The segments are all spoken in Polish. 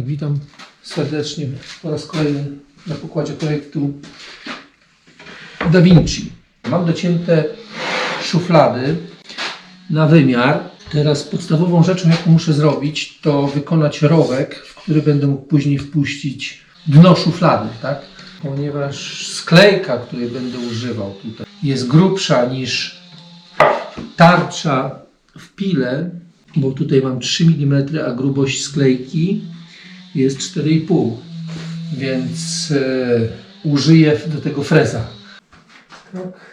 Tak, witam serdecznie po raz kolejny na pokładzie projektu Da Vinci. Mam docięte szuflady na wymiar. Teraz podstawową rzeczą, jaką muszę zrobić, to wykonać rowek, w który będę mógł później wpuścić dno szuflady, tak? Ponieważ sklejka, której będę używał tutaj, jest grubsza niż tarcza w pile, bo tutaj mam 3 mm, a grubość sklejki jest 4,5, więc e, użyję do tego freza. Tak.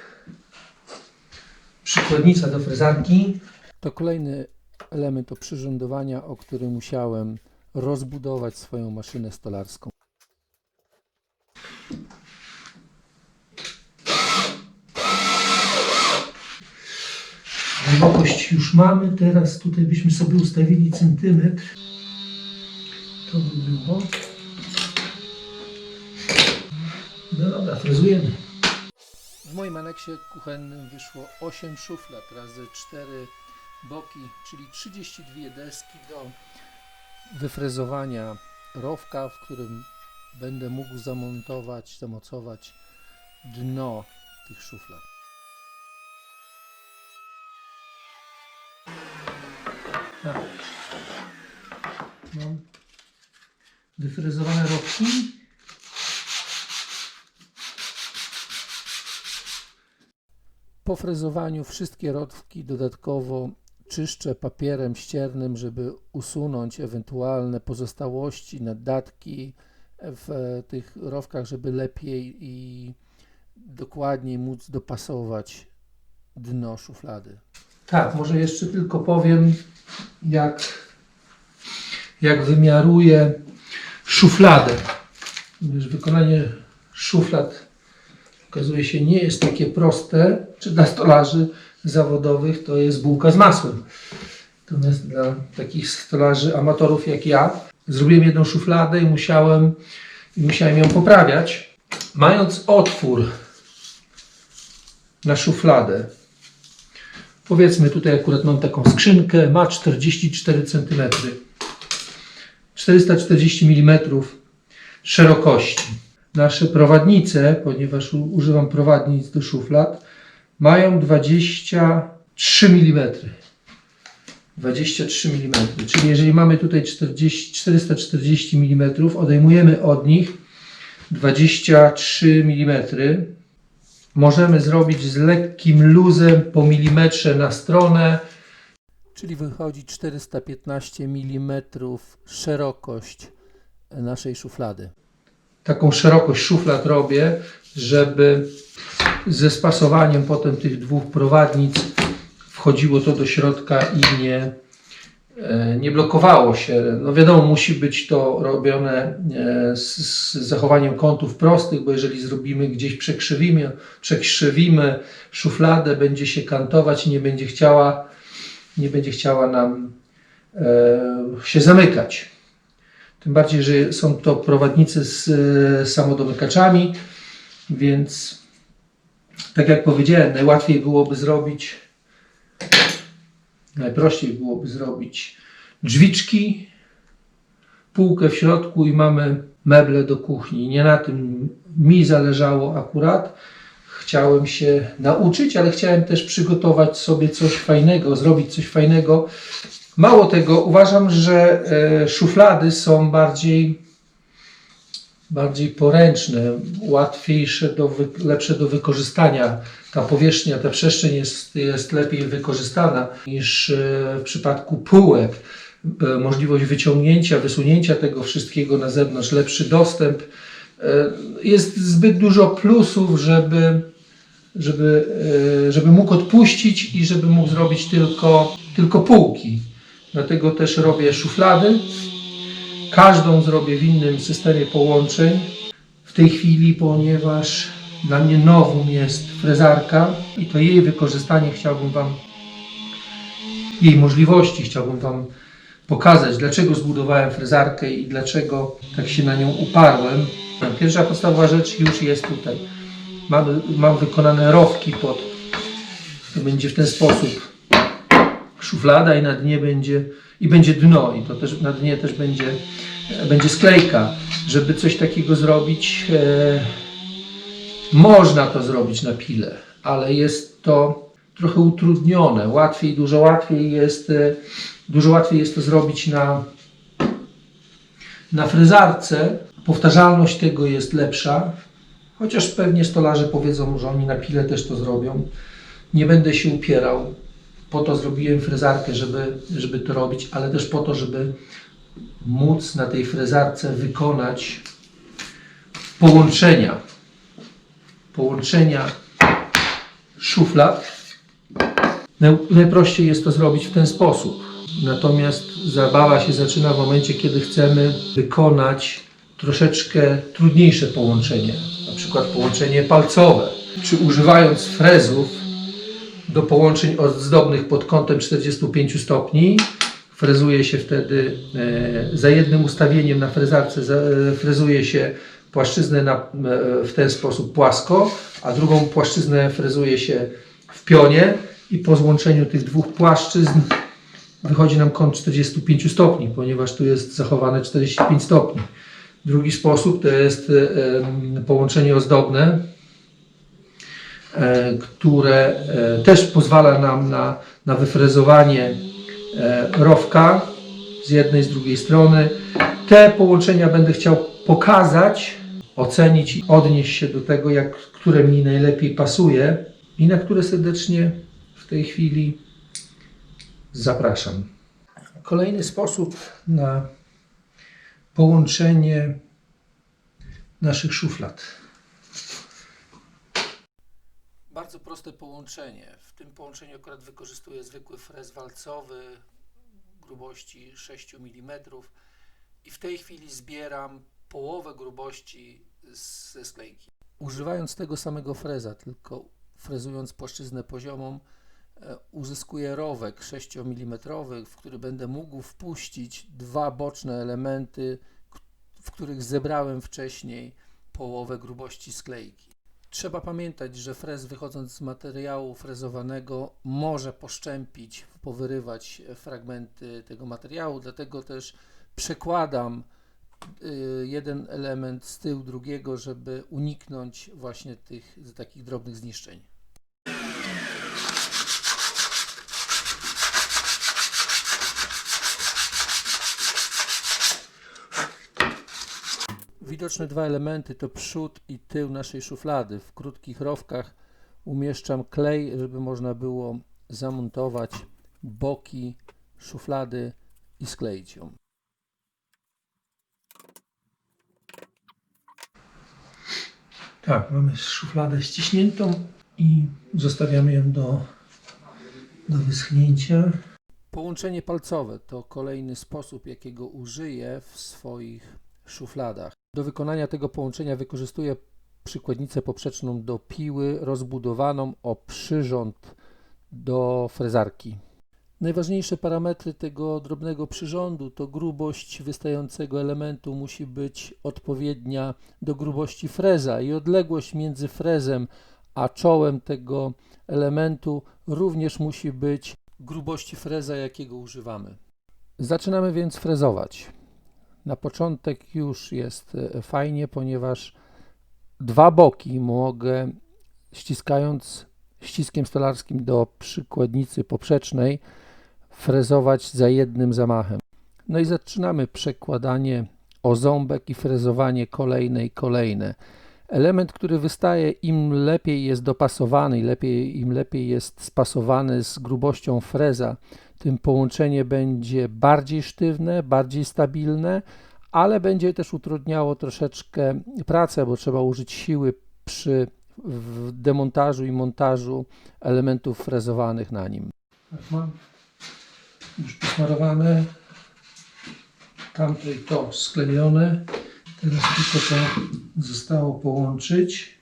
Przykładnica do frezarki. To kolejny element oprzyrządowania, o którym musiałem rozbudować swoją maszynę stolarską. Głębokość już mamy, teraz tutaj byśmy sobie ustawili centymetr. By było. No dobra, frezujemy. W moim aneksie kuchennym wyszło 8 szuflad razy 4 boki, czyli 32 deski do wyfrezowania rowka, w którym będę mógł zamontować, zamocować dno tych szuflad. Tak. Mam wyfrezowane rowki. Po frezowaniu wszystkie rowki dodatkowo czyszczę papierem ściernym, żeby usunąć ewentualne pozostałości, naddatki w tych rowkach, żeby lepiej i dokładniej móc dopasować dno szuflady. Tak, może jeszcze tylko powiem, jak, jak wymiaruję szufladę. Ponieważ wykonanie szuflad okazuje się nie jest takie proste, czy dla stolarzy zawodowych to jest bułka z masłem. Natomiast dla takich stolarzy amatorów jak ja, zrobiłem jedną szufladę i musiałem, i musiałem ją poprawiać. Mając otwór na szufladę, Powiedzmy tutaj akurat mam taką skrzynkę, ma 44 cm. 440 mm szerokości. Nasze prowadnice, ponieważ używam prowadnic do szuflad, mają 23 mm. 23 mm. Czyli jeżeli mamy tutaj 40, 440 mm, odejmujemy od nich 23 mm. Możemy zrobić z lekkim luzem po milimetrze na stronę. Czyli wychodzi 415 mm szerokość naszej szuflady. Taką szerokość szuflad robię, żeby ze spasowaniem potem tych dwóch prowadnic wchodziło to do środka i nie, e, nie blokowało się. No wiadomo, musi być to robione e, z, z zachowaniem kątów prostych, bo jeżeli zrobimy gdzieś przekrzywimy, przekrzywimy szufladę, będzie się kantować i nie będzie chciała, nie będzie chciała nam e, się zamykać. Tym bardziej, że są to prowadnice z e, samodomykaczami, więc tak jak powiedziałem, najłatwiej byłoby zrobić Najprościej byłoby zrobić drzwiczki, półkę w środku i mamy meble do kuchni. Nie na tym mi zależało akurat. Chciałem się nauczyć, ale chciałem też przygotować sobie coś fajnego, zrobić coś fajnego. Mało tego, uważam, że e, szuflady są bardziej, bardziej poręczne, łatwiejsze, do lepsze do wykorzystania. Ta powierzchnia, ta przestrzeń jest, jest lepiej wykorzystana niż e, w przypadku półek. E, Możliwość wyciągnięcia, wysunięcia tego wszystkiego na zewnątrz, lepszy dostęp. Jest zbyt dużo plusów, żeby, żeby, e, żeby mógł odpuścić i żeby mógł zrobić tylko, tylko półki. Dlatego też robię szuflady. Każdą zrobię w innym systemie połączeń. W tej chwili, ponieważ dla mnie nowum jest frezarka i to jej wykorzystanie chciałbym Wam, jej możliwości chciałbym Wam pokazać, dlaczego zbudowałem frezarkę i dlaczego tak się na nią uparłem. Pierwsza podstawowa rzecz już jest tutaj. Mam, mam wykonane rowki pod, to będzie w ten sposób szuflada i na dnie będzie i będzie dno i to też na dnie też będzie będzie sklejka. Żeby coś takiego zrobić, e, można to zrobić na pile, ale jest to trochę utrudnione. Łatwiej, dużo łatwiej jest, e, dużo łatwiej jest to zrobić na, na frezarce. Powtarzalność tego jest lepsza, chociaż pewnie stolarze powiedzą, że oni na pile też to zrobią. Nie będę się upierał. Po to zrobiłem frezarkę, żeby, żeby to robić, ale też po to, żeby móc na tej frezarce wykonać połączenia. Połączenia szuflad. Naj- Najprościej jest to zrobić w ten sposób. Natomiast zabawa się zaczyna w momencie, kiedy chcemy wykonać troszeczkę trudniejsze połączenie, przykład połączenie palcowe. Czy używając frezów do połączeń ozdobnych pod kątem 45 stopni, frezuje się wtedy e, za jednym ustawieniem na frezarce za, e, frezuje się płaszczyznę na, e, w ten sposób płasko, a drugą płaszczyznę frezuje się w pionie i po złączeniu tych dwóch płaszczyzn wychodzi nam kąt 45 stopni, ponieważ tu jest zachowane 45 stopni. Drugi sposób to jest e, połączenie ozdobne, e, które e, też pozwala nam na, na wyfrezowanie rowka z jednej, z drugiej strony. Te połączenia będę chciał pokazać, ocenić i odnieść się do tego, jak, które mi najlepiej pasuje i na które serdecznie w tej chwili zapraszam. Kolejny sposób na połączenie naszych szuflad. Bardzo proste połączenie. W tym połączeniu akurat wykorzystuję zwykły frez walcowy grubości 6 mm i w tej chwili zbieram połowę grubości ze sklejki. Używając tego samego freza, tylko frezując płaszczyznę poziomą, uzyskuję rowek 6 mm, w który będę mógł wpuścić dwa boczne elementy, w których zebrałem wcześniej połowę grubości sklejki. Trzeba pamiętać, że frez wychodząc z materiału frezowanego może poszczępić, powyrywać e, fragmenty tego materiału, dlatego też przekładam y, jeden element z tyłu drugiego, żeby uniknąć właśnie tych takich drobnych zniszczeń. Widoczne dwa elementy to przód i tył naszej szuflady. W krótkich rowkach umieszczam klej, żeby można było zamontować boki szuflady i skleić ją. Tak, mamy szufladę ściśniętą i zostawiamy ją do, do wyschnięcia. Połączenie palcowe to kolejny sposób, jakiego użyję w swoich szufladach. Do wykonania tego połączenia wykorzystuję przykładnicę poprzeczną do piły rozbudowaną o przyrząd do frezarki. Najważniejsze parametry tego drobnego przyrządu to grubość wystającego elementu musi być odpowiednia do grubości freza i odległość między frezem a czołem tego elementu również musi być grubości freza, jakiego używamy. Zaczynamy więc frezować. Na początek już jest e, fajnie, ponieważ dwa boki mogę ściskając ściskiem stolarskim do przykładnicy poprzecznej frezować za jednym zamachem. No i zaczynamy przekładanie o ząbek i frezowanie kolejne i kolejne. Element, który wystaje, im lepiej jest dopasowany, lepiej, im lepiej jest spasowany z grubością freza, tym połączenie będzie bardziej sztywne, bardziej stabilne, ale będzie też utrudniało troszeczkę pracę, bo trzeba użyć siły przy demontażu i montażu elementów frezowanych na nim. Tak mam już posmarowane, tamto i to sklejone. Teraz tylko to zostało połączyć.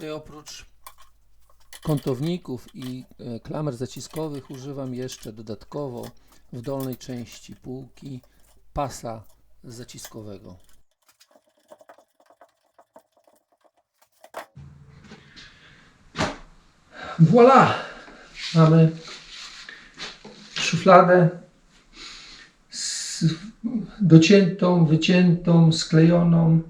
Tutaj oprócz kątowników i e, klamer zaciskowych używam jeszcze dodatkowo w dolnej części półki pasa zaciskowego. Voilà! Mamy szufladę z dociętą, wyciętą, sklejoną.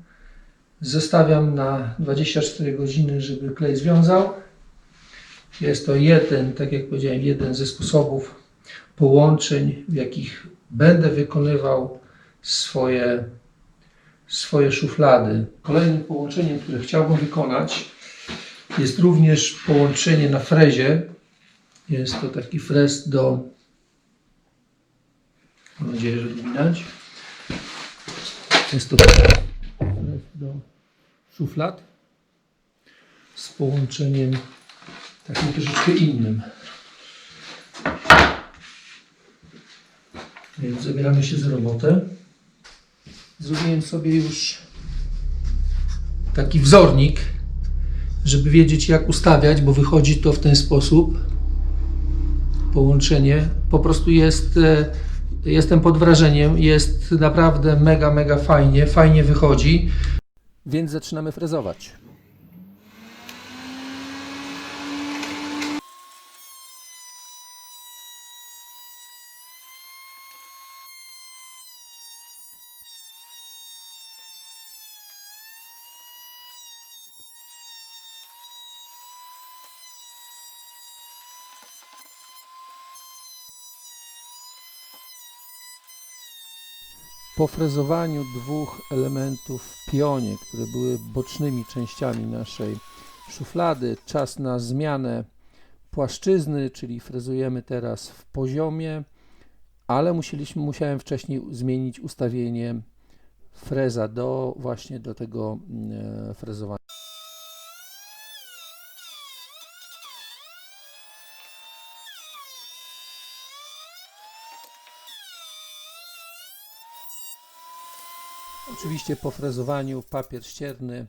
Zostawiam na 24 godziny, żeby klej związał. Jest to jeden, tak jak powiedziałem, jeden ze sposobów połączeń, w jakich będę wykonywał swoje, swoje szuflady. Kolejnym połączeniem, które chciałbym wykonać, jest również połączenie na frezie. Jest to taki frez do. Mam nadzieję, że widać. Jest to do szuflad z połączeniem takim troszeczkę innym. Więc zabieramy się za robotę. Zrobiłem sobie już taki wzornik, żeby wiedzieć jak ustawiać, bo wychodzi to w ten sposób. Połączenie po prostu jest, e, jestem pod wrażeniem, jest naprawdę mega, mega fajnie, fajnie wychodzi. Więc zaczynamy frezować. Po frezowaniu dwóch elementów w pionie, które były bocznymi częściami naszej szuflady, czas na zmianę płaszczyzny, czyli frezujemy teraz w poziomie, ale musieliśmy, musiałem wcześniej zmienić ustawienie freza do właśnie do tego mm, frezowania. Oczywiście po frezowaniu papier ścierny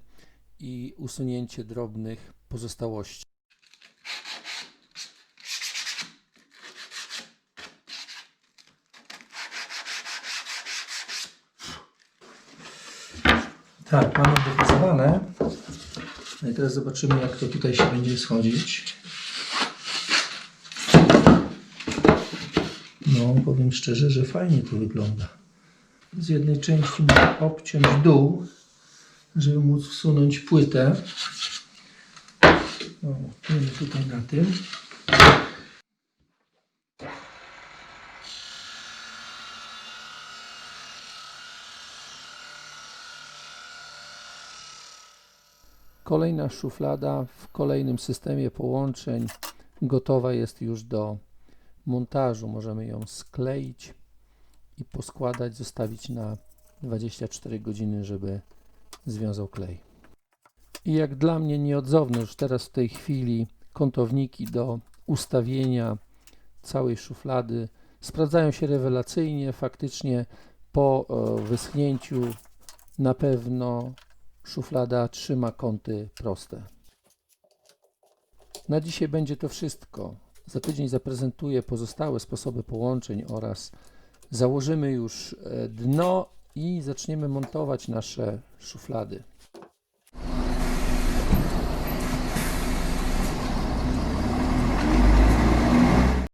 i usunięcie drobnych pozostałości. Tak, mamy wyfrezowane. No i teraz zobaczymy, jak to tutaj się będzie schodzić. No, powiem szczerze, że fajnie to wygląda z jednej części muszę obciąć dół, żeby móc wsunąć płytę. O, wiemy tutaj na tym. Kolejna szuflada w kolejnym systemie połączeń gotowa jest już do montażu. Możemy ją skleić i poskładać, zostawić na 24 godziny, żeby związał klej. I jak dla mnie nieodzowne już teraz w tej chwili kątowniki do ustawienia całej szuflady sprawdzają się rewelacyjnie. Faktycznie po e, wyschnięciu na pewno szuflada trzyma kąty proste. Na dzisiaj będzie to wszystko. Za tydzień zaprezentuję pozostałe sposoby połączeń oraz założymy już e, dno i zaczniemy montować nasze szuflady.